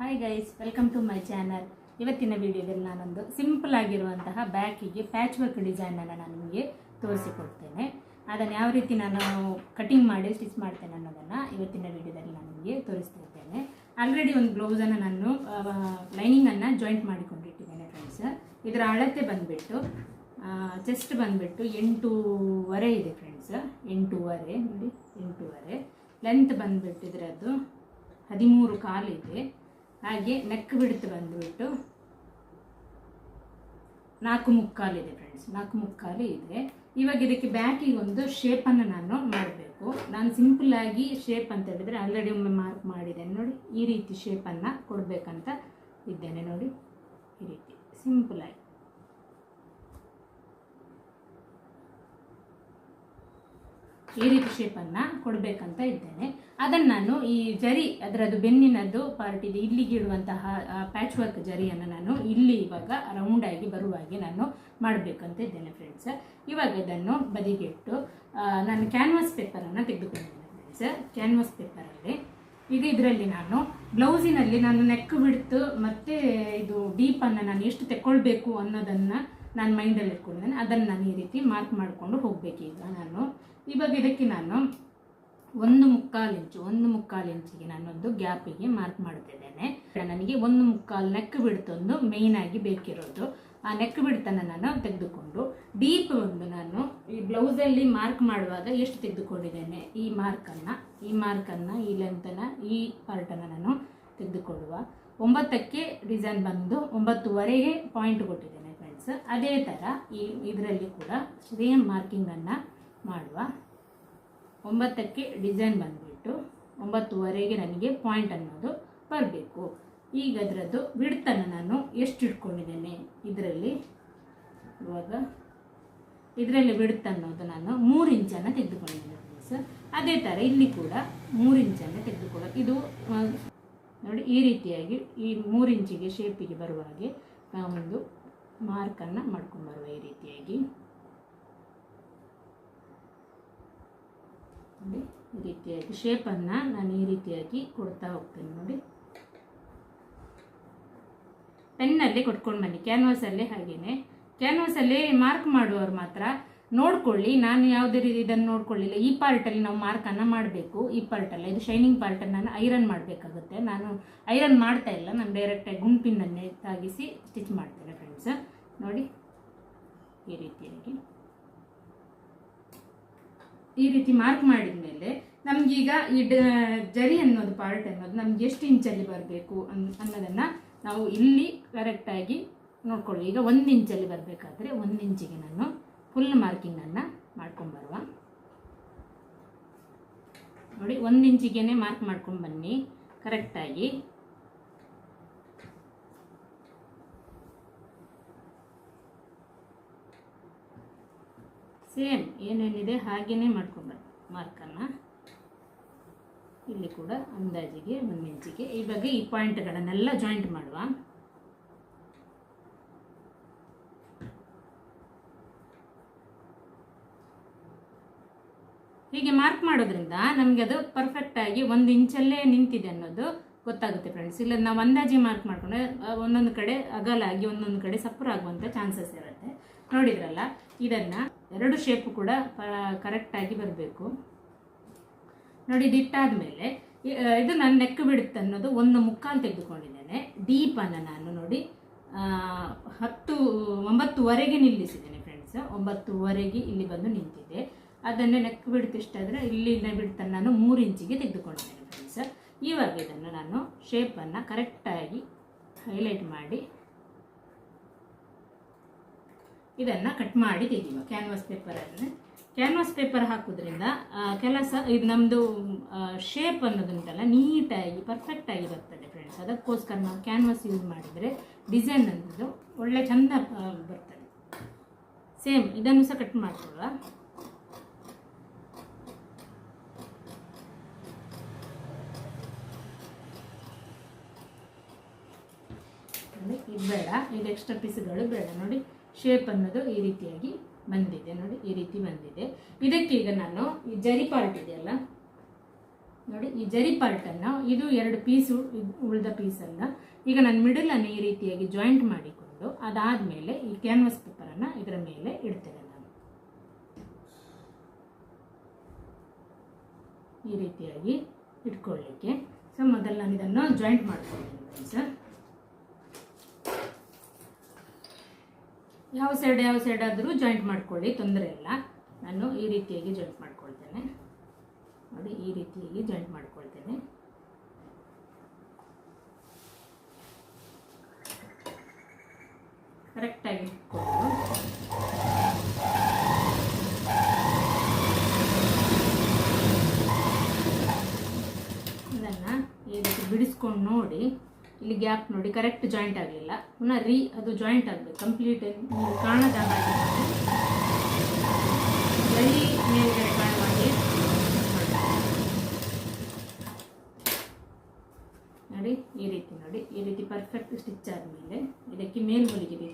Hi guys welcome to my channel ಇವತ್ತಿನ ವಿಡಿಯೋದಲ್ಲಿ ನಾನೊಂದು ಸಿಂಪಲ್ ಆಗಿರುವಂತಹ ಬ್ಯಾಕಿಗೆ ಪ್ಯಾಚ್ ವರ್ಕ್ ಡಿಸೈನನ್ನು ನಾನು ನಿಮಗೆ ತೋರಿಸಿಕೊಡ್ತೇನೆ. ಅದನ್ನು ಯಾವ ರೀತಿ ನಾನು ಕಟಿಂಗ್ ಮಾಡಿ ಸ್ಟಿಚ್ ಮಾಡ್ತೇನೆ ಅನ್ನೋದನ್ನು ಇವತ್ತಿನ ವಿಡಿಯೋದಲ್ಲಿ ನಾನು ನಿಮಗೆ ತೋರಿಸ್ತಾ ಇದ್ದೇನೆ ಆಲ್ರೆಡಿ ಒಂದು ಬ್ಲೌಸನ್ನು ನಾನು ಲೈನಿಂಗನ್ನು ಜಾಯಿಂಟ್ ಮಾಡಿಕೊಂಡಿಟ್ಟಿದ್ದೇನೆ ಫ್ರೆಂಡ್ಸ್ ಇದರ ಅಳತೆ ಬಂದುಬಿಟ್ಟು ಚೆಸ್ಟ್ ಬಂದುಬಿಟ್ಟು ಎಂಟೂವರೆ ಇದೆ ಫ್ರೆಂಡ್ಸ್ ಎಂಟೂವರೆ, ನೋಡಿ, ಎಂಟೂವರೆ. ಲೆಂತ್ ಬಂದುಬಿಟ್ಟು ಇದರದ್ದು ಹದಿಮೂರು ಕಾಲಿದೆ. ಹಾಗೆ ನೆಕ್ ಬಿಡ್ತು ಬಂದುಬಿಟ್ಟು ನಾಲ್ಕು ಮುಕ್ಕಾಲಿದೆ ಫ್ರೆಂಡ್ಸ್ ನಾಲ್ಕು ಮುಕ್ಕಾಲು ಇದೆ. ಇವಾಗ ಇದಕ್ಕೆ ಬ್ಯಾಕಿಗೆ ಒಂದು ಶೇಪನ್ನು ನಾನು ಮಾಡಬೇಕು. ನಾನು ಸಿಂಪಲ್ ಆಗಿ ಶೇಪ್ ಅಂತ ಹೇಳಿದರೆ ಆಲ್ರೆಡಿ ಒಮ್ಮೆ ಮಾರ್ಕ್ ಮಾಡಿದ್ದೇನೆ ನೋಡಿ, ಈ ರೀತಿ ಶೇಪನ್ನು ಕೊಡಬೇಕಂತ ಇದ್ದೇನೆ ನೋಡಿ, ಈ ರೀತಿ ಸಿಂಪಲ್ ಈ ರೀತಿ ಶೇಪನ್ನು ಕೊಡಬೇಕಂತ ಇದ್ದೇನೆ. ಅದನ್ನು ನಾನು ಈ ಜರಿ, ಅದರದ್ದು ಬೆನ್ನಿನದ್ದು ಪಾರ್ಟ್ ಇದೆ ಇಲ್ಲಿಗೆ ಇಡುವಂತಹ ಪ್ಯಾಚ್ ವರ್ಕ್ ಜರಿಯನ್ನು ನಾನು ಇಲ್ಲಿ ಇವಾಗ ರೌಂಡಾಗಿ ಬರುವಾಗೆ ನಾನು ಮಾಡಬೇಕಂತ ಇದ್ದೇನೆ ಫ್ರೆಂಡ್ಸ್ ಇವಾಗ ಇದನ್ನು ಬದಿಗಿಟ್ಟು ನಾನು ಕ್ಯಾನ್ವಾಸ್ ಪೇಪರನ್ನು ತೆಗೆದುಕೊಂಡಿದ್ದೇನೆ ಫ್ರೆಂಡ್ಸ್ ಕ್ಯಾನ್ವಾಸ್ ಪೇಪರಲ್ಲಿ ಈಗ ಇದರಲ್ಲಿ ನಾನು ಬ್ಲೌಸಿನಲ್ಲಿ ನಾನು ನೆಕ್ ಬಿಡ್ತು ಮತ್ತು ಇದು ಡೀಪನ್ನು ನಾನು ಎಷ್ಟು ತೆಕ್ಕೊಳ್ಬೇಕು ಅನ್ನೋದನ್ನು ನಾನು ಮೈಂಡಲ್ಲಿ ಇಟ್ಕೊಂಡಿದ್ದೇನೆ. ಅದನ್ನು ನಾನು ಈ ರೀತಿ ಮಾರ್ಕ್ ಮಾಡಿಕೊಂಡು ಹೋಗಬೇಕೀಗ ನಾನು. ಇವಾಗ ಇದಕ್ಕೆ ನಾನು ಒಂದು ಮುಕ್ಕಾಲು ಇಂಚು ಒಂದು ಮುಕ್ಕಾಲು ಇಂಚಿಗೆ ನಾನೊಂದು ಗ್ಯಾಪಿಗೆ ಮಾರ್ಕ್ ಮಾಡ್ತಿದ್ದೇನೆ. ನನಗೆ ಒಂದು ಮುಕ್ಕಾಲು ನೆಕ್ ಬಿಡ್ತೊಂದು ಮೇಯ್ನಾಗಿ ಬೇಕಿರೋದು. ಆ ನೆಕ್ ನಾನು ತೆಗೆದುಕೊಂಡು ಡೀಪ್ ಒಂದು ನಾನು ಈ ಬ್ಲೌಸಲ್ಲಿ ಮಾರ್ಕ್ ಮಾಡುವಾಗ ಎಷ್ಟು ತೆಗೆದುಕೊಂಡಿದ್ದೇನೆ? ಈ ಮಾರ್ಕನ್ನು ಈ ಮಾರ್ಕನ್ನು ಈ ಲೆಂತನ ಈ ಪಾರ್ಟನ್ನು ನಾನು ತೆಗೆದುಕೊಳ್ಳುವ. ಒಂಬತ್ತಕ್ಕೆ ಡಿಸೈನ್ ಬಂದು ಒಂಬತ್ತುವರೆಗೆ ಪಾಯಿಂಟ್ ಕೊಟ್ಟಿದ್ದೇನೆ ಫ್ರೆಂಡ್ಸ್ ಅದೇ ಥರ ಈ ಇದರಲ್ಲಿ ಕೂಡ ಸೇಮ್ ಮಾರ್ಕಿಂಗನ್ನು ಮಾಡುವ. ಒಂಬತ್ತಕ್ಕೆ ಡಿಸೈನ್ ಬಂದುಬಿಟ್ಟು ಒಂಬತ್ತುವರೆಗೆ ನನಗೆ ಪಾಯಿಂಟ್ ಅನ್ನೋದು ಬರಬೇಕು. ಈಗ ಅದರದ್ದು ಬಿಡ್ತನ ನಾನು ಎಷ್ಟು ಇಟ್ಕೊಂಡಿದ್ದೇನೆ ಇದರಲ್ಲಿ? ಇವಾಗ ಇದರಲ್ಲಿ ಬಿಡ್ತ ಅನ್ನೋದು ನಾನು ಮೂರು ಇಂಚನ್ನು ತೆಗೆದುಕೊಂಡಿದ್ದೇನೆ ಸರ್. ಅದೇ ಥರ ಇಲ್ಲಿ ಕೂಡ ಮೂರು ಇಂಚನ್ನು ತೆಗೆದುಕೊಳ್ಳೋ ಇದು ನೋಡಿ ಈ ರೀತಿಯಾಗಿ ಈ ಮೂರು ಇಂಚಿಗೆ ಶೇಪಿಗೆ ಬರುವ ಹಾಗೆ ನಾವೊಂದು ಮಾರ್ಕನ್ನು ಮಾಡ್ಕೊಂಡ್ಬರುವ ಈ ರೀತಿಯಾಗಿ. ನೋಡಿ ಈ ರೀತಿಯಾಗಿ ಶೇಪನ್ನು ನಾನು ಈ ರೀತಿಯಾಗಿ ಕೊಡ್ತಾ ಹೋಗ್ತೇನೆ ನೋಡಿ. ಪೆನ್ನಲ್ಲಿ ಕೊಟ್ಕೊಂಡು ಬನ್ನಿ, ಕ್ಯಾನ್ವಾಸಲ್ಲಿ ಹಾಗೇನೆ. ಕ್ಯಾನ್ವಾಸಲ್ಲಿ ಮಾರ್ಕ್ ಮಾಡುವವರು ಮಾತ್ರ. ನೋಡ್ಕೊಳ್ಳಿ, ನಾನು ಯಾವುದೇ ರೀತಿ ಇದನ್ನು ನೋಡ್ಕೊಳ್ಳಿಲ್ಲ. ಈ ಪಾರ್ಟಲ್ಲಿ ನಾವು ಮಾರ್ಕನ್ನು ಮಾಡಬೇಕು. ಈ ಪಾರ್ಟಲ್ಲ ಇದು ಶೈನಿಂಗ್ ಪಾರ್ಟನ್ನು ನಾನು ಐರನ್ ಮಾಡಬೇಕಾಗುತ್ತೆ. ನಾನು ಐರನ್ ಮಾಡ್ತಾ ಇಲ್ಲ, ನಾನು ಡೈರೆಕ್ಟಾಗಿ ಗುಂಪಿನನ್ನೇ ತಾಗಿಸಿ ಸ್ಟಿಚ್ ಮಾಡ್ತೇನೆ ಫ್ರೆಂಡ್ಸ್ ನೋಡಿ, ಈ ರೀತಿಯಾಗಿ. ಈ ರೀತಿ ಮಾರ್ಕ್ ಮಾಡಿದ ಮೇಲೆ ನಮಗೀಗ ಈ ಜರಿ ಅನ್ನೋದು ಪಾರ್ಟ್ ಅನ್ನೋದು ನಮ್ಗೆ ಎಷ್ಟು ಇಂಚಲ್ಲಿ ಬರಬೇಕು ಅನ್ ಅನ್ನೋದನ್ನು ನಾವು ಇಲ್ಲಿ ಕರೆಕ್ಟಾಗಿ ನೋಡ್ಕೊಳ್ಳಿ ಈಗ ಒಂದು ಇಂಚಲ್ಲಿ ಬರಬೇಕಾದ್ರೆ ಒಂದು ಇಂಚಿಗೆ ನಾನು ಫುಲ್ ಮಾರ್ಕಿಂಗನ್ನು ಮಾಡ್ಕೊಂಬರುವ ನೋಡಿ, ಒಂದು ಇಂಚಿಗೆ ಮಾರ್ಕ್ ಮಾಡ್ಕೊಂಡು ಬನ್ನಿ. ಕರೆಕ್ಟಾಗಿ ಸೇಮ್ ಏನೇನಿದೆ ಹಾಗೆಯೇ ಮಾಡ್ಕೊಂಬರ್ ಮಾರ್ಕನ್ನು ಇಲ್ಲಿ ಕೂಡ ಅಂದಾಜಿಗೆ ಒಂದು ಇಂಚಿಗೆ ಈ ಬಗ್ಗೆ ಈ ಪಾಯಿಂಟ್ಗಳನ್ನೆಲ್ಲ ಜಾಯಿಂಟ್ ಮಾಡುವ. ಹೀಗೆ ಮಾರ್ಕ್ ಮಾಡೋದ್ರಿಂದ ನಮಗೆ ಅದು ಪರ್ಫೆಕ್ಟಾಗಿ ಒಂದು ಇಂಚಲ್ಲೇ ನಿಂತಿದೆ ಅನ್ನೋದು ಗೊತ್ತಾಗುತ್ತೆ ಫ್ರೆಂಡ್ಸ್ ಇಲ್ಲ, ನಾವು ಅಂದಾಜಿ ಮಾರ್ಕ್ ಮಾಡ್ಕೊಂಡ್ರೆ ಒಂದೊಂದು ಕಡೆ ಅಗಲಾಗಿ ಒಂದೊಂದು ಕಡೆ ಸಪ್ಪರಾಗುವಂಥ ಚಾನ್ಸಸ್ ಇರುತ್ತೆ. ನೋಡಿದ್ರಲ್ಲ, ಇದನ್ನು ಎರಡು ಶೇಪ್ ಕೂಡ ಕರೆಕ್ಟಾಗಿ ಬರಬೇಕು. ನೋಡಿ ಇದಿಟ್ಟಾದ ಮೇಲೆ ಇದು ನಾನು ನೆಕ್ ಬಿಡುತ್ತೆ ಅನ್ನೋದು ಒಂದು ಮುಕ್ಕಾಲು ತೆಗೆದುಕೊಂಡಿದ್ದೇನೆ. ಡೀಪನ್ನು ನಾನು ನೋಡಿ ಹತ್ತು, ಒಂಬತ್ತುವರೆಗೆ ನಿಲ್ಲಿಸಿದ್ದೇನೆ ಫ್ರೆಂಡ್ಸ್ ಒಂಬತ್ತುವರೆಗೆ ಇಲ್ಲಿ ಬಂದು ನಿಂತಿದೆ ಅದನ್ನೇ ನೆಕ್ ಬಿಡ್ತಿಷ್ಟಾದರೆ ಇಲ್ಲಿಂದ ಬಿಡ್ತನ್ನು ನಾನು ಮೂರು ಇಂಚಿಗೆ ತೆಗೆದುಕೊಂಡಿದ್ದೇನೆ ಫ್ರೆಂಡ್ಸ್ ಇವಾಗ ಇದನ್ನು ನಾನು ಶೇಪನ್ನು ಕರೆಕ್ಟಾಗಿ ಹೈಲೈಟ್ ಮಾಡಿ, ಇದನ್ನು ಕಟ್ ಮಾಡಿ ತೆಗೆಯುವ ಕ್ಯಾನ್ವಾಸ್ ಪೇಪರನ್ನು ಕ್ಯಾನ್ವಾಸ್ ಪೇಪರ್ ಹಾಕೋದ್ರಿಂದ ಕೆಲಸ ಇದು ನಮ್ಮದು ಶೇಪ್ ಅನ್ನೋದುಂಟಲ್ಲ ನೀಟಾಗಿ ಪರ್ಫೆಕ್ಟಾಗಿ ಬರ್ತದೆ ಫ್ರೆಂಡ್ಸ್ ಅದಕ್ಕೋಸ್ಕರ ನಾವು ಕ್ಯಾನ್ವಾಸ್ ಯೂಸ್ ಮಾಡಿದರೆ ಡಿಸೈನ್ ಅನ್ನೋದು ಒಳ್ಳೆ ಚೆಂದ ಬರ್ತದೆ. ಸೇಮ್ ಇದನ್ನು ಸಹ ಕಟ್ ನೋಡಿ, ಇದು ಬೇಡ ಇದು ಎಕ್ಸ್ಟ್ರಾ ಪೀಸ್ಗಳು ಬೇಡ. ನೋಡಿ ಶೇಪ್ ಅನ್ನೋದು ಈ ರೀತಿಯಾಗಿ ಬಂದಿದೆ ನೋಡಿ, ಈ ರೀತಿ ಬಂದಿದೆ. ಇದಕ್ಕೆ ಈಗ ನಾನು ಈ ಜರಿ ಪಾರ್ಟ್ ಇದೆಯಲ್ಲ, ನೋಡಿ, ಈ ಜರಿ ಪಾರ್ಟನ್ನು ಇದು ಎರಡು ಪೀಸು ಉಳಿದ ಪೀಸನ್ನು ಈಗ ನಾನು ಮಿಡಲನ್ನು ಈ ರೀತಿಯಾಗಿ ಜಾಯಿಂಟ್ ಮಾಡಿಕೊಂಡು, ಅದಾದಮೇಲೆ ಈ ಕ್ಯಾನ್ವಾಸ್ ಪೇಪರನ್ನು ಇದರ ಮೇಲೆ ಇಡ್ತೇನೆ ನಾನು. ಈ ರೀತಿಯಾಗಿ ಇಟ್ಕೊಳ್ಳಿಕ್ಕೆ. ಸೊ ಮೊದಲು ನಾನು ಇದನ್ನು ಜಾಯಿಂಟ್ ಮಾಡ್ಕೊಳ್ತೀನಿ ಸರ್. ಯಾವ ಸೈಡ್ ಯಾವ ಸೈಡ್ ಆದರೂ ಜಾಯಿಂಟ್ ಮಾಡ್ಕೊಳ್ಳಿ, ತೊಂದರೆ ಇಲ್ಲ. ನಾನು ಈ ರೀತಿಯಾಗಿ ಜಾಯಿಂಟ್ ಮಾಡ್ಕೊಳ್ತೇನೆ. ನೋಡಿ, ಈ ರೀತಿಯಾಗಿ ಜಾಯಿಂಟ್ ಮಾಡ್ಕೊಳ್ತೇನೆ. ಕರೆಕ್ಟಾಗಿ ಇಟ್ಕೊಂಡು. ಇದನ್ನು ಈ ರೀತಿ ಬಿಡಿಸ್ಕೊಂಡು ನೋಡಿ. ಇಲ್ಲಿ ಗ್ಯಾಪ್ ನೋಡಿ ಕರೆಕ್ಟ್ ಜಾಯಿಂಟ್ ಆಗಲಿಲ್ಲ. ಪುನಃ ರೀ ಅದು ಜಾಯಿಂಟ್ ಆಗಬೇಕು ಕಂಪ್ಲೀಟ್ ಕಾಣದ ಹಾಗೆ ಮೇಲ್ಗಡೆ ನೋಡಿ, ಈ ರೀತಿ ನೋಡಿ, ಈ ರೀತಿ ಪರ್ಫೆಕ್ಟ್ ಸ್ಟಿಚ್ ಆದಮೇಲೆ ಇದಕ್ಕೆ ಮೇಲ್ ರೀತಿ.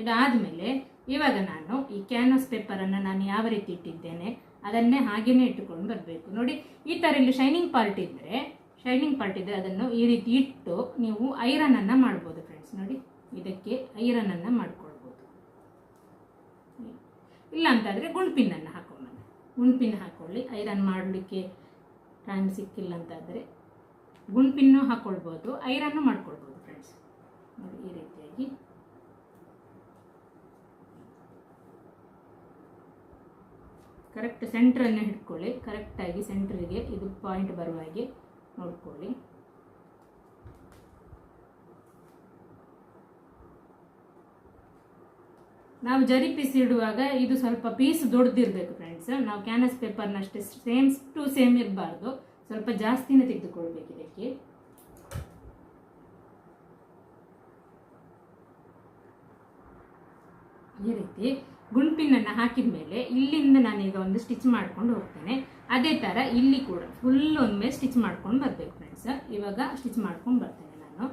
ಇದಾದಮೇಲೆ ಇವಾಗ ನಾನು ಈ ಕ್ಯಾನ್ವಸ್ ಪೇಪರನ್ನು ನಾನು ಯಾವ ರೀತಿ ಇಟ್ಟಿದ್ದೇನೆ, ಅದನ್ನೇ ಹಾಗೆಯೇ ಇಟ್ಟುಕೊಂಡು ಬರಬೇಕು. ನೋಡಿ, ಈ ಥರ ಇಲ್ಲಿ ಶೈನಿಂಗ್ ಪಾರ್ಟ್ ಇದ್ದರೆ ಶೈನಿಂಗ್ ಪಾರ್ಟ್ ಇದ್ದರೆ ಅದನ್ನು ಈ ರೀತಿ ಇಟ್ಟು ನೀವು ಐರನನ್ನು ಮಾಡ್ಬೋದು ಫ್ರೆಂಡ್ಸ್ ನೋಡಿ, ಇದಕ್ಕೆ ಐರನನ್ನು ಮಾಡ್ಕೊಳ್ಬೋದು. ಇಲ್ಲ ಅಂತಾದರೆ ಗುಂಡ್ಪಿನ್ನನ್ನು ಹಾಕೊಂಬನ್ನಿ ಗುಂಡ್ಪಿನ್ ಹಾಕೊಳ್ಳಿ ಐರನ್ ಮಾಡಲಿಕ್ಕೆ ಟೈಮ್ ಸಿಕ್ಕಿಲ್ಲ ಅಂತಾದರೆ ಗುಂಡ್ಪಿನ್ನು ಹಾಕ್ಕೊಳ್ಬೋದು ಐರನ್ನು ಮಾಡ್ಕೊಳ್ಬೋದು ಫ್ರೆಂಡ್ಸ್ ನೋಡಿ, ಈ ರೀತಿಯಾಗಿ. ಕರೆಕ್ಟ್ ಸೆಂಟ್ರನ್ನು ಹಿಡ್ಕೊಳ್ಳಿ. ಕರೆಕ್ಟಾಗಿ ಸೆಂಟ್ರಿಗೆ ಇದು ಪಾಯಿಂಟ್ ಬರುವ ಹಾಗೆ ನೋಡ್ಕೊಳ್ಳಿ. ನಾವು ಜರಿ ಪೀಸ್ ಇಡುವಾಗ ಇದು ಸ್ವಲ್ಪ ಪೀಸ್ ದೊಡ್ಡದಿರಬೇಕು ಫ್ರೆಂಡ್ಸ್ ನಾವು ಕ್ಯಾನಸ್ ಪೇಪರ್ನಷ್ಟೇ ಸೇಮ್ ಟು ಸೇಮ್ ಇರಬಾರ್ದು. ಸ್ವಲ್ಪ ಜಾಸ್ತಿನೇ ತೆಗೆದುಕೊಳ್ಬೇಕು ಇದಕ್ಕೆ. ಈ ರೀತಿ. ಗುಂಪಿನನ್ನು ಹಾಕಿದ ಮೇಲೆ ಇಲ್ಲಿಂದ ನಾನೀಗ ಒಂದು ಸ್ಟಿಚ್ ಮಾಡ್ಕೊಂಡು ಹೋಗ್ತೇನೆ. ಅದೇ ಥರ ಇಲ್ಲಿ ಕೂಡ ಫುಲ್ ಒಮ್ಮೆ ಸ್ಟಿಚ್ ಮಾಡ್ಕೊಂಡು ಬರಬೇಕು ಫ್ರೆಂಡ್ಸ್ ಇವಾಗ ಸ್ಟಿಚ್ ಮಾಡ್ಕೊಂಡು ಬರ್ತೇನೆ ನಾನು.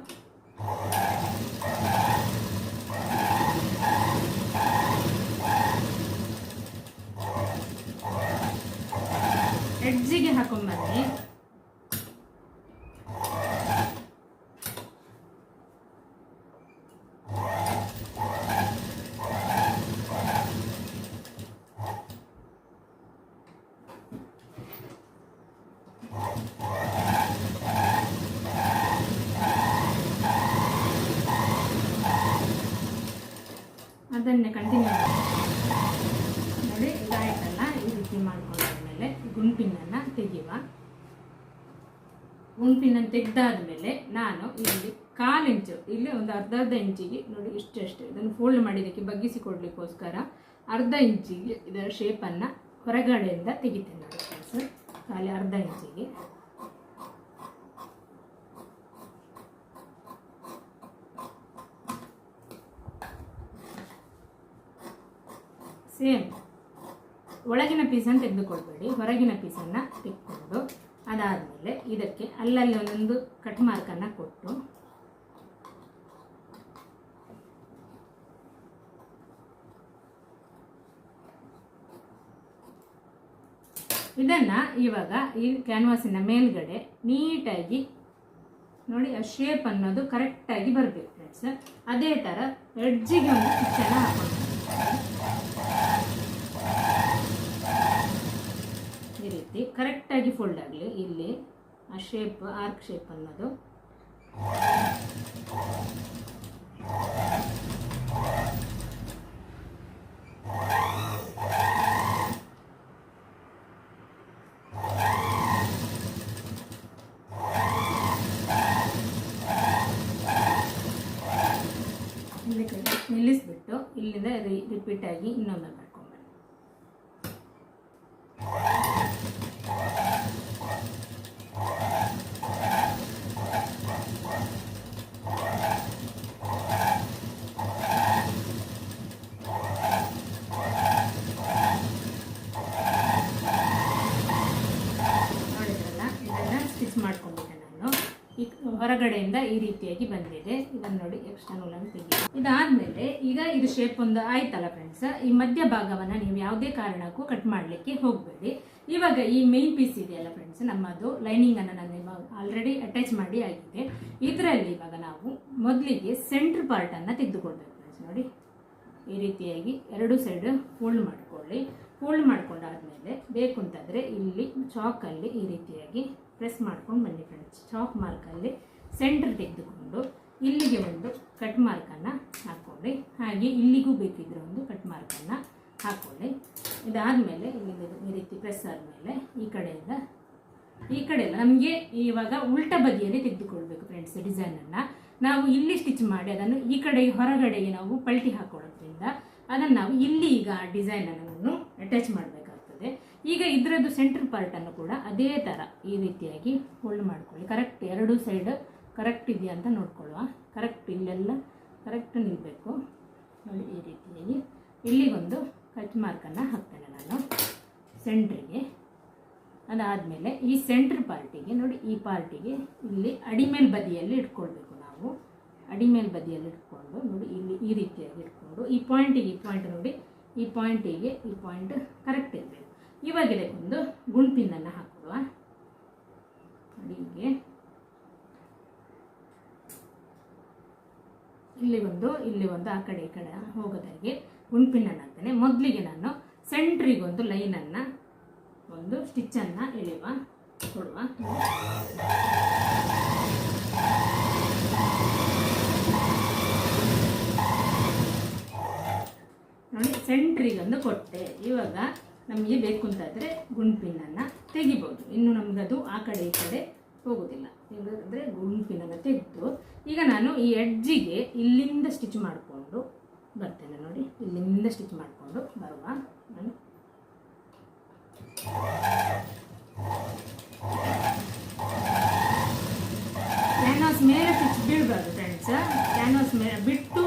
ಎಡ್ಜಿಗೆ ಹಾಕೊಂಬನ್ನಿ ಅದನ್ನೇ ಕಂಟಿನ್ಯೂ ನೋಡಿ ಇದಾಯ್ತಲ್ಲ ಈ ರೀತಿ ಮಾಡ್ಕೊಂಡಾದ್ಮೇಲೆ ಗುಂಪಿನನ್ನು ತೆಗೆಯುವ. ಗುಂಪಿನನ್ನು ತೆಗೆದಾದ್ಮೇಲೆ ನಾನು ಇಲ್ಲಿ ಕಾಲು ಇಂಚು, ಇಲ್ಲಿ ಒಂದು ಅರ್ಧ ಅರ್ಧ ಇಂಚಿಗೆ, ನೋಡಿ ಇಷ್ಟೆಷ್ಟು ಇದನ್ನು ಫೋಲ್ಡ್ ಮಾಡಿದ್ದಕ್ಕೆ ಬಗ್ಗಿಸಿ ಕೊಡಲಿಕ್ಕೋಸ್ಕರ ಅರ್ಧ ಇಂಚಿಗೆ ಇದರ ಶೇಪನ್ನು ಹೊರಗಡೆಯಿಂದ ತೆಗಿತೇನೆ ಸರ್ ಫ್ರೆಂಡ್ಸ್ ಖಾಲಿ ಅರ್ಧ ಇಂಚಿಗೆ. ಸೇಮ್. ಒಳಗಿನ ಪೀಸನ್ನು ತೆಗೆದುಕೊಳ್ಬೇಡಿ. ಹೊರಗಿನ ಪೀಸನ್ನು ತೆಗೆದುಕೊಂಡು ಅದಾದಮೇಲೆ ಇದಕ್ಕೆ ಅಲ್ಲಲ್ಲಿ ಒಂದೊಂದು ಕಟ್ ಮಾರ್ಕನ್ನು ಕೊಟ್ಟು ಇದನ್ನು ಇವಾಗ ಈ ಕ್ಯಾನ್ವಾಸಿನ ಮೇಲ್ಗಡೆ ನೀಟಾಗಿ ನೋಡಿ, ಆ ಶೇಪ್ ಅನ್ನೋದು ಕರೆಕ್ಟಾಗಿ ಬರಬೇಕು ಫ್ರೆಂಡ್ಸ್ ಅದೇ ಥರ ಎಡ್ಜಿಗೆ ಒಂದು ಚೆನ್ನಾಗಿ ಹಾಕೊಂಡು ಈ ರೀತಿ ಕರೆಕ್ಟಾಗಿ ಫೋಲ್ಡ್ ಆಗಲಿ. ಇಲ್ಲಿ ಆ ಶೇಪ್ ಆರ್ಕ್ ಶೇಪ್ ಅನ್ನೋದು. ನಿಲ್ಲಿಸ್ಬಿಟ್ಟು ಇಲ್ಲಿಂದ ರಿಪೀಟ್ ಆಗಿ ಇನ್ನೊಮ್ಮೆ ಮಾಡ್ಕೊಂಬನ್ನಿ ನೋಡಿದ್ರಲ್ಲ ಇದನ್ನು ಸ್ಟಿಚ್ ಮಾಡ್ಕೊಂಡ್ಬಿಟ್ಟೆ ನಾನು ಈ ಹೊರಗಡೆಯಿಂದ ಈ ರೀತಿಯಾಗಿ ಬಂದಿದೆ. ಇದನ್ನು ನೋಡಿ ಎಕ್ಸ್ಟ್ರಾ ನೂಲನ್ನು ತೆಗಿ ಇದಾದ್ಮೇಲೆ ಈಗ ಇದು ಶೇಪ್ ಒಂದು ಆಯ್ತಲ್ಲ ಫ್ರೆಂಡ್ಸ್ ಈ ಮಧ್ಯ ಭಾಗವನ್ನ ನೀವು ಯಾವುದೇ ಕಾರಣಕ್ಕೂ ಕಟ್ ಮಾಡಲಿಕ್ಕೆ ಹೋಗಬೇಡಿ. ಇವಾಗ ಈ ಮೇನ್ ಪೀಸ್ ಇದೆಯಲ್ಲ ಫ್ರೆಂಡ್ಸ್ ನಮ್ಮದು ಲೈನಿಂಗ್ ಅನ್ನ ನಾನು ಆಲ್ರೆಡಿ ಅಟ್ಯಾಚ್ ಮಾಡಿ ಆಗಿದೆ. ಇದರಲ್ಲಿ ಇವಾಗ ನಾವು ಮೊದಲಿಗೆ ಸೆಂಟ್ರ್ ಪಾರ್ಟ್ ಅನ್ನ ತೆಗೆದುಕೊಳ್ಬೇಕು ಫ್ರೆಂಡ್ಸ್ ನೋಡಿ. ಈ ರೀತಿಯಾಗಿ ಎರಡು ಸೈಡ್ ಫೋಲ್ಡ್ ಮಾಡ್ಕೊಳ್ಳಿ. ಫೋಲ್ಡ್ ಮಾಡ್ಕೊಂಡಾದ್ಮೇಲೆ ಬೇಕು ಅಂತಂದರೆ ಇಲ್ಲಿ ಚಾಕಲ್ಲಿ ಈ ರೀತಿಯಾಗಿ ಪ್ರೆಸ್ ಮಾಡ್ಕೊಂಡು ಬನ್ನಿ ಫ್ರೆಂಡ್ಸ್ ಚಾಕ್ ಮಾರ್ಕಲ್ಲಿ ಸೆಂಟರ್ ತೆಗೆದುಕೊಂಡು ಇಲ್ಲಿಗೆ ಒಂದು ಕಟ್ ಮಾರ್ಕನ್ನು ಹಾಕ್ಕೊಳ್ಳಿ ಹಾಗೆ ಇಲ್ಲಿಗೂ ಬೇಕಿದ್ರೆ ಒಂದು ಕಟ್ ಮಾರ್ಕನ್ನು ಹಾಕ್ಕೊಳ್ಳಿ ಇದಾದಮೇಲೆ ಇಲ್ಲಿಂದ ಈ ರೀತಿ ಪ್ರೆಸ್ ಆದಮೇಲೆ ಈ ಕಡೆಯಿಂದ, ಈ ಕಡೆ ನಮಗೆ ಇವಾಗ ಉಲ್ಟ ಬದಿಯಲ್ಲಿ ತೆಗೆದುಕೊಳ್ಬೇಕು ಫ್ರೆಂಡ್ಸ್ ಡಿಸೈನನ್ನು ನಾವು ಇಲ್ಲಿ ಸ್ಟಿಚ್ ಮಾಡಿ ಅದನ್ನು ಈ ಕಡೆ ಹೊರಗಡೆಗೆ ನಾವು ಪಲ್ಟಿ ಹಾಕೊಳ್ಳೋದ್ರಿಂದ ಅದನ್ನು ನಾವು ಇಲ್ಲಿ ಈಗ ಆ ಡಿಸೈನನ್ನು ಅಟ್ಯಾಚ್ ಮಾಡಬೇಕಾಗ್ತದೆ. ಈಗ ಇದರದ್ದು ಸೆಂಟ್ರ್ ಪಾರ್ಟನ್ನು ಕೂಡ ಅದೇ ಥರ ಈ ರೀತಿಯಾಗಿ ಹೋಲ್ಡ್ ಮಾಡ್ಕೊಳ್ಳಿ. ಕರೆಕ್ಟ್ ಎರಡು ಸೈಡ್ ಕರೆಕ್ಟ್ ಇದೆಯಾ ಅಂತ ನೋಡ್ಕೊಳ್ಳುವ. ಕರೆಕ್ಟ್ ಇಲ್ಲೆಲ್ಲ ಕರೆಕ್ಟ್ ನಿಲ್ಲಬೇಕು ನೋಡಿ ಈ ರೀತಿಯಾಗಿ. ಇಲ್ಲಿಗೊಂದು ಕಟ್ ಮಾರ್ಕನ್ನು ಹಾಕ್ತೇನೆ ನಾನು. ಸೆಂಟ್ರಿಗೆ ಅದಾದಮೇಲೆ ಈ ಸೆಂಟ್ರ್ ಪಾರ್ಟಿಗೆ ನೋಡಿ ಈ ಪಾರ್ಟಿಗೆ ಇಲ್ಲಿ ಅಡಿಮೇಲ್ ಬದಿಯಲ್ಲಿ ಇಟ್ಕೊಳ್ಬೇಕು ನಾವು. ಅಡಿಮೇಲ್ ಬದಿಯಲ್ಲಿ ಇಟ್ಕೊಂಡು, ನೋಡಿ ಇಲ್ಲಿ ಈ ರೀತಿಯಾಗಿ ಇಟ್ಕೊಂಡು, ಈ ಪಾಯಿಂಟಿಗೆ ಈ ಪಾಯಿಂಟ್ ನೋಡಿ, ಈ ಪಾಯಿಂಟಿಗೆ ಈ ಪಾಯಿಂಟ್ ಕರೆಕ್ಟ್ ಇರಬೇಕು. ಒಂದು ಇದಕ್ಕೊಂದು ಗುಂಪಿನನ್ನು ನೋಡಿ ಹೀಗೆ ಇಲ್ಲಿ ಒಂದು ಇಲ್ಲಿ ಒಂದು, ಆ ಕಡೆ, ಈ ಕಡೆ ಹೋಗೋದಾಗಿ ಉಣ್ಪಿನ ಹಾಕ್ತೇನೆ ಮೊದಲಿಗೆ ನಾನು ಸೆಂಟ್ರಿಗೊಂದು ಲೈನನ್ನು, ಒಂದು ಸ್ಟಿಚ್ಚನ್ನು ಎಳೆಯುವ ಕೊಡುವ. ನೋಡಿ ಸೆಂಟ್ರಿಗೊಂದು ಕೊಟ್ಟೆ. ಇವಾಗ ನಮಗೆ ಬೇಕು ಅಂತಾದರೆ ಗುಂಪಿನನ್ನು ತೆಗಿಬೋದು. ಇನ್ನು ನಮಗದು ಆ ಕಡೆ, ಈ ಕಡೆ ಹೋಗೋದಿಲ್ಲ. ಅಂದರೆ ಗುಂಪಿನನ್ನು ತೆಗೆದು ಈಗ ನಾನು ಈ ಎಡ್ಜಿಗೆ ಇಲ್ಲಿಂದ ಸ್ಟಿಚ್ ಮಾಡಿಕೊಂಡು ಬರ್ತೇನೆ ನೋಡಿ, ಇಲ್ಲಿಂದ ಸ್ಟಿಚ್ ಮಾಡಿಕೊಂಡು ಬರುವ ನಾನು. ಕ್ಯಾನ್ವಾಸ್ ಮೇಲೆ ಸ್ಟಿಚ್ ಬೀಳಬಾರ್ದು ಫ್ರೆಂಡ್ಸ್ ಕ್ಯಾನ್ವಾಸ್ ಮೇಲೆ ಬಿಟ್ಟು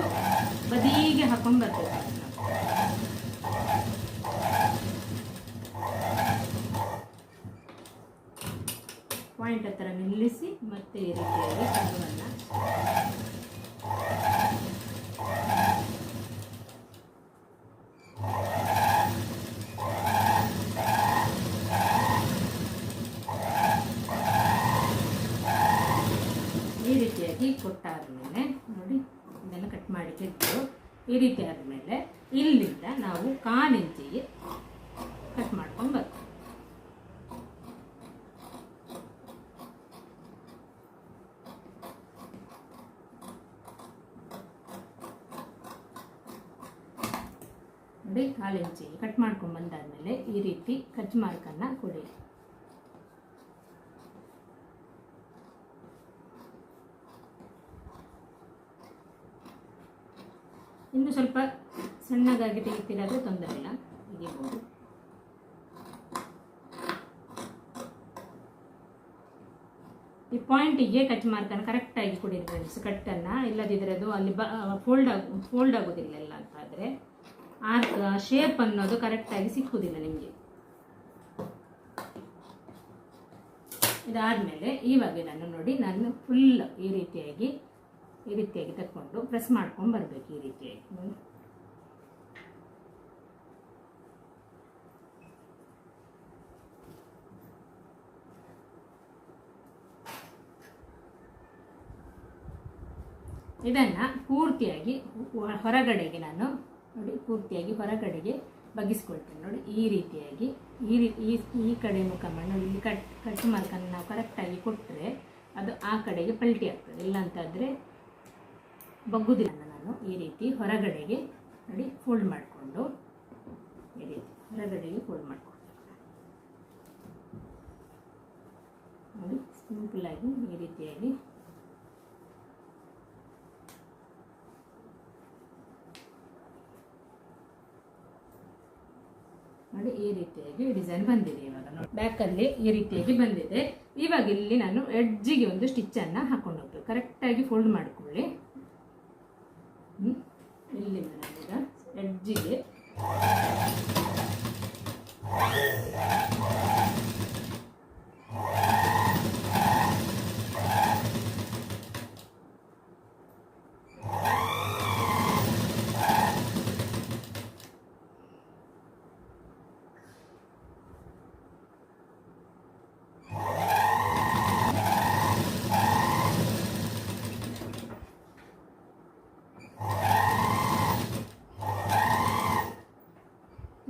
ಬದಿಗೆ ಹಾಕೊಂಡು ಬರ್ತೇವೆ ಪಾಯಿಂಟ್ ಹತ್ರ ನಿಲ್ಲಿಸಿ ಮತ್ತೆ ಈ ರೀತಿಯಾಗಿ ಕಡುವನ್ನು ಈ ರೀತಿಯಾಗಿ ಕೊಟ್ಟಾದ್ಮೇಲೆ ನೋಡಿ, ಇದನ್ನು ಕಟ್ ಮಾಡಿ ತೆಗೆದು ಈ ರೀತಿ ಆದಮೇಲೆ ಇಲ್ಲಿಂದ ನಾವು ಕಾಲು ಇಂಚಿಗೆ ಕಟ್ ಮಾಡ್ಕೊಂಡು ಬರ್ತೀವಿ ನೋಡಿ ಕಾಲು ಇಂಚಿಗೆ ಕಟ್ ಮಾಡ್ಕೊಂಡು ಬಂದಾದ್ಮೇಲೆ ಈ ರೀತಿ ಕಚ್ ಮಾರ್ಕನ್ನು ಕೊಡಿ. ಇನ್ನು ಸ್ವಲ್ಪ ಸಣ್ಣದಾಗಿ ತೆಗಿತೀರಾದರೆ ತೊಂದರೆ ಇಲ್ಲ. ತೆಗಿಬೋದು. ಈ ಪಾಯಿಂಟಿಗೆ ಕಚ್ ಮಾರ್ಕನ್ನು ಕರೆಕ್ಟಾಗಿ ಕೊಡಿ ಫ್ರೆಂಡ್ಸ್ ಕಟ್ಟನ್ನು ಇಲ್ಲದಿದ್ದರೆ ಅದು ಅಲ್ಲಿ ಬ ಫೋಲ್ಡ್ ಆಗ ಫೋಲ್ಡ್ ಆಗೋದಿಲ್ಲ ಇಲ್ಲ ಅಂತಾದರೆ ಆರ್ಕ್ ಶೇಪ್ ಅನ್ನೋದು ಕರೆಕ್ಟಾಗಿ ಸಿಕ್ಕುವುದಿಲ್ಲ ನಿಮಗೆ ಇದಾದಮೇಲೆ ಇವಾಗ ನಾನು ನೋಡಿ, ನಾನು ಫುಲ್ ಈ ರೀತಿಯಾಗಿ ಈ ರೀತಿಯಾಗಿ ತಕ್ಕೊಂಡು ಪ್ರೆಸ್ ಮಾಡ್ಕೊಂಡು ಬರಬೇಕು ಈ ರೀತಿಯಾಗಿ. ಇದನ್ನು ಪೂರ್ತಿಯಾಗಿ ಹೊರಗಡೆಗೆ ನಾನು ನೋಡಿ, ಪೂರ್ತಿಯಾಗಿ ಹೊರಗಡೆಗೆ ಬಗ್ಗಿಸ್ಕೊಳ್ತೇನೆ. ನೋಡಿ, ಈ ರೀತಿಯಾಗಿ, ಈ ರೀತಿ ಈ ಕಡೆ ಮುಖ ಮಾಡಿ ಇಲ್ಲಿ ಕಟ್ ಕಟ್ ಮಾರ್ಕನ್ನು ನಾವು ಕರೆಕ್ಟಾಗಿ ಕೊಟ್ಟರೆ ಅದು ಆ ಕಡೆಗೆ ಪಲ್ಟಿ ಆಗ್ತದೆ. ಇಲ್ಲ ಅಂತಾದರೆ ಬಗ್ಗುದಿಲ್ಲ ನಾನು ಈ ರೀತಿ ಹೊರಗಡೆಗೆ, ನೋಡಿ ಫೋಲ್ಡ್ ಮಾಡಿಕೊಂಡು, ಈ ರೀತಿ ಹೊರಗಡೆಗೆ ಫೋಲ್ಡ್ ಮಾಡಿಕೊಂಡು. ನೋಡಿ ಸಿಂಪಲಾಗಿ ಈ ರೀತಿಯಾಗಿ ನೋಡಿ ಈ ರೀತಿಯಾಗಿ ಡಿಸೈನ್ ಬಂದಿದೆ ಇವಾಗ ನೋಡಿ. ಬ್ಯಾಕಲ್ಲಿ ಈ ರೀತಿಯಾಗಿ ಬಂದಿದೆ. ಇವಾಗ ಇಲ್ಲಿ ನಾನು ಎಡ್ಜಿಗೆ ಒಂದು ಸ್ಟಿಚ್ಚನ್ನು ಹಾಕೊಂಡು ಹೋಗ್ಬೇಕು ಕರೆಕ್ಟಾಗಿ ಫೋಲ್ಡ್ ಮಾಡ್ಕೊಳ್ಳಿ. ಇಲ್ಲಿ ಇಲ್ಲಿಂದ ನಾನೀಗ ಎಡ್ಜಿಗೆ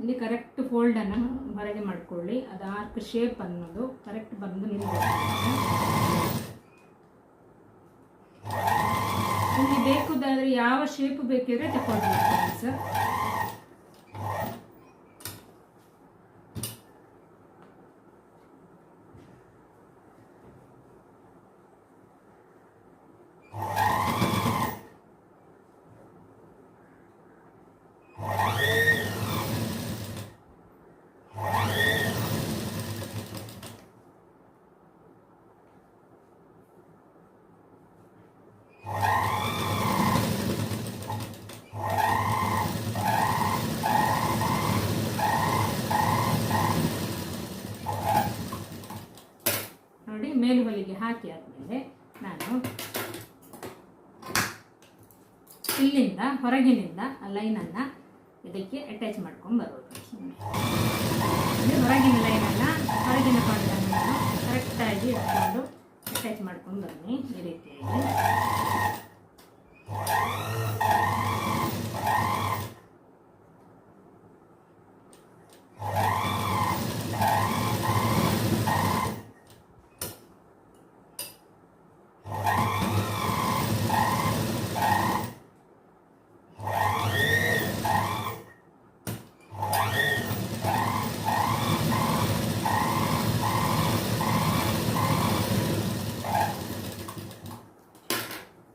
ಇಲ್ಲಿ ಕರೆಕ್ಟ್ ಫೋಲ್ಡನ್ನು ಹೊರಗೆ ಮಾಡ್ಕೊಳ್ಳಿ. ಅದು ಆರ್ಕ್ ಶೇಪ್ ಅನ್ನೋದು ಕರೆಕ್ಟ್ ಬಂದು ನಿಲ್ಬೇಕು. ನಿಮಗೆ ಬೇಕುದಾದ್ರೆ ಯಾವ ಶೇಪ್ ಬೇಕಿದ್ರೆ ತಗೊಳ್ಬೇಕು ಫ್ರೆಂಡ್ಸ್ ನೋಡಿ ಮೇಲುಗಲಿಗೆ ಹಾಕಿ ಆದಮೇಲೆ ನಾನು ಇಲ್ಲಿಂದ ಹೊರಗಿನಿಂದ ಆ ಲೈನನ್ನು ಇದಕ್ಕೆ ಅಟ್ಯಾಚ್ ಮಾಡ್ಕೊಂಡು ಬರೋದು ಹೊರಗಿನ ಲೈನನ್ನು ಹೊರಗಿನ ಪಾಯಿಂಟನ್ನು ನಾನು ಕರೆಕ್ಟಾಗಿ ಇಟ್ಕೊಂಡು ಅಟ್ಯಾಚ್ ಮಾಡ್ಕೊಂಡು ಬನ್ನಿ ಈ ರೀತಿಯಾಗಿ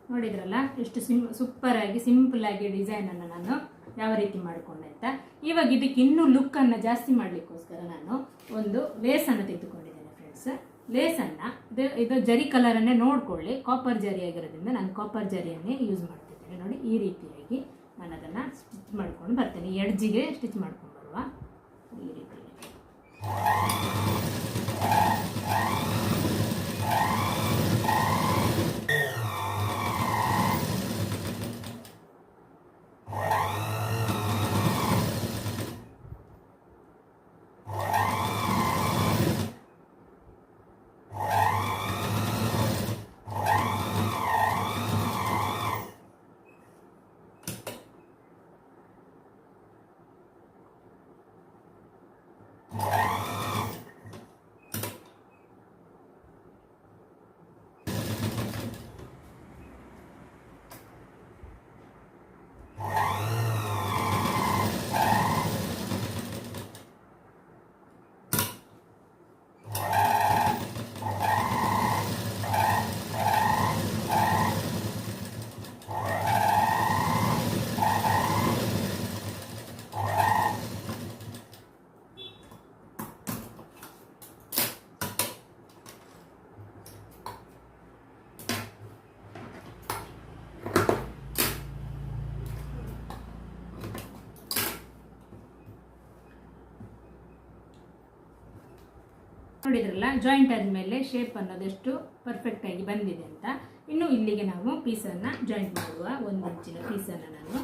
ನೋಡಿದ್ರಲ್ಲ ಎಷ್ಟು ಸಿಂ ಆಗಿ ಸಿಂಪಲ್ಲಾಗಿ ಡಿಸೈನನ್ನು ನಾನು ಯಾವ ರೀತಿ ಮಾಡಿಕೊಂಡೆ ಅಂತ. ಇವಾಗ ಇದಕ್ಕೆ ಇನ್ನೂ ಲುಕ್ಕನ್ನು ಜಾಸ್ತಿ ಮಾಡಲಿಕ್ಕೋಸ್ಕರ ನಾನು ಒಂದು ಲೇಸನ್ನು ತೆಗೆದುಕೊಂಡಿದ್ದೇನೆ ಫ್ರೆಂಡ್ಸ್ ಲೇಸನ್ನು ಇದು ಇದು ಜರಿ ಕಲರನ್ನೇ ನೋಡ್ಕೊಳ್ಳಿ. ಕಾಪರ್ ಜರಿ ಆಗಿರೋದ್ರಿಂದ ನಾನು ಕಾಪರ್ ಜರಿಯನ್ನೇ ಯೂಸ್ ಮಾಡ್ತಿದ್ದೇನೆ. ನೋಡಿ, ಈ ರೀತಿಯಾಗಿ ನಾನು ಅದನ್ನು ಸ್ಟಿಚ್ ಮಾಡ್ಕೊಂಡು ಬರ್ತೇನೆ. ಎಡ್ಜಿಗೆ ಸ್ಟಿಚ್ ಮಾಡ್ಕೊಂಡು ಬರುವ ಈ ರೀತಿಯಾಗಿ. ನೋಡಿದ್ರಲ್ಲ ಜಾಯಿಂಟ್ ಆದಮೇಲೆ ಶೇಪ್ ಅನ್ನೋದೆಷ್ಟು ಪರ್ಫೆಕ್ಟ್ ಆಗಿ ಬಂದಿದೆ ಅಂತ. ಇನ್ನು ಇಲ್ಲಿಗೆ ನಾವು ಪೀಸನ್ನು ಜಾಯಿಂಟ್ ಮಾಡುವ ಒಂದು ಇಂಚಿನ ಪೀಸನ್ನು ನಾನು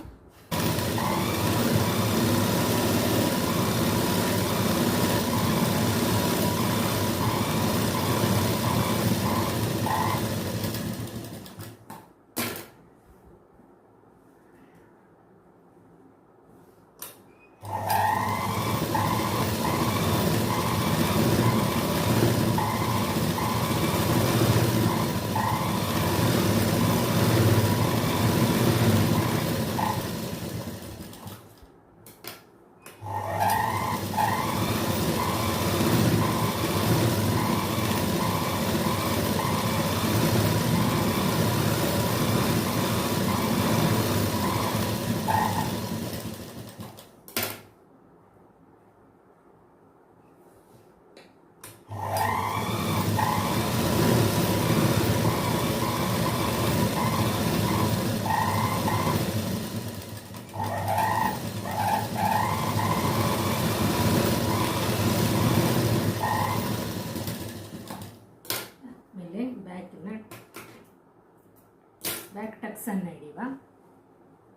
ಟಕ್ಸನ್ನು ಹಿಡಿಯುವ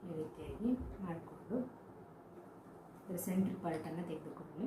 ಈ ರೀತಿಯಾಗಿ ಮಾಡಿಕೊಂಡು ಸೆಂಟ್ರ್ ಪಾರ್ಟನ್ನು ತೆಗೆದುಕೊಳ್ಳಿ.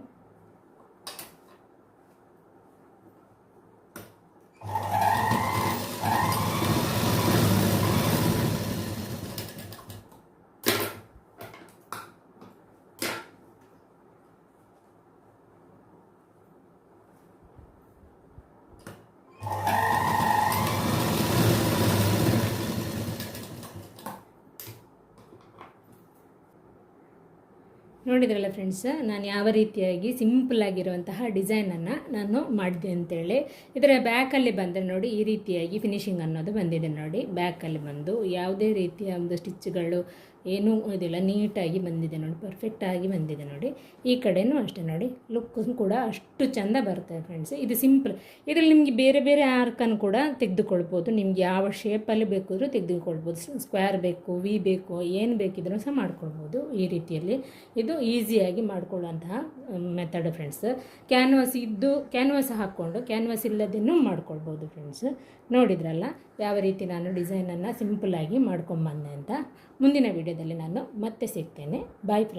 ನೋಡಿದ್ರಲ್ಲ ಫ್ರೆಂಡ್ಸ್ ನಾನು ಯಾವ ರೀತಿಯಾಗಿ ಸಿಂಪಲ್ ಆಗಿರುವಂತಹ ಡಿಸೈನನ್ನು ನಾನು ಮಾಡಿದೆ ಅಂತೇಳಿ. ಇದರ ಬ್ಯಾಕಲ್ಲಿ ಬಂದರೆ ನೋಡಿ ಈ ರೀತಿಯಾಗಿ ಫಿನಿಶಿಂಗ್ ಅನ್ನೋದು ಬಂದಿದೆ ನೋಡಿ. ಬ್ಯಾಕಲ್ಲಿ ಬಂದು ಯಾವುದೇ ರೀತಿಯ ಒಂದು ಸ್ಟಿಚ್ಗಳು ಏನೂ ಇದಿಲ್ಲ, ನೀಟಾಗಿ ಬಂದಿದೆ ನೋಡಿ ಪರ್ಫೆಕ್ಟಾಗಿ ಬಂದಿದೆ ನೋಡಿ. ಈ ಕಡೆಯೂ ಅಷ್ಟೇ ನೋಡಿ ಲುಕ್ ಕೂಡ ಅಷ್ಟು ಚೆಂದ ಬರ್ತದೆ ಫ್ರೆಂಡ್ಸ್ ಇದು ಸಿಂಪಲ್ ಇದರಲ್ಲಿ ನಿಮಗೆ ಬೇರೆ ಬೇರೆ ಆರ್ಕನ್ನು ಕೂಡ ತೆಗೆದುಕೊಳ್ಬೋದು. ನಿಮ್ಗೆ ಯಾವ ಶೇಪಲ್ಲಿ ಬೇಕಾದರೂ ತೆಗೆದುಕೊಳ್ಬೋದು. ಸ್ಕ್ವೇರ್ ಬೇಕು ವಿ ಬೇಕು, ಏನು ಬೇಕಿದ್ರೂ ಸಹ ಮಾಡ್ಕೊಳ್ಬೋದು ಈ ರೀತಿಯಲ್ಲಿ. ಇದು ಈಸಿಯಾಗಿ ಮಾಡ್ಕೊಳ್ಳುವಂತಹ ಮೆಥಡ್ ಫ್ರೆಂಡ್ಸ್ ಕ್ಯಾನ್ವಾಸ್ ಇದ್ದು ಕ್ಯಾನ್ವಾಸ್ ಹಾಕ್ಕೊಂಡು ಕ್ಯಾನ್ವಾಸ್ ಇಲ್ಲದೇನೂ ಮಾಡ್ಕೊಳ್ಬೋದು ಫ್ರೆಂಡ್ಸ್ ನೋಡಿದ್ರಲ್ಲ, ಯಾವ ರೀತಿ ನಾನು ಡಿಸೈನನ್ನು ಸಿಂಪಲ್ಲಾಗಿ ಮಾಡ್ಕೊಂಬಂದೆ ಅಂತ. ಮುಂದಿನ ವಿಡಿಯೋದಲ್ಲಿ ನಾನು ಮತ್ತೆ ಸಿಗ್ತೇನೆ. Bye friends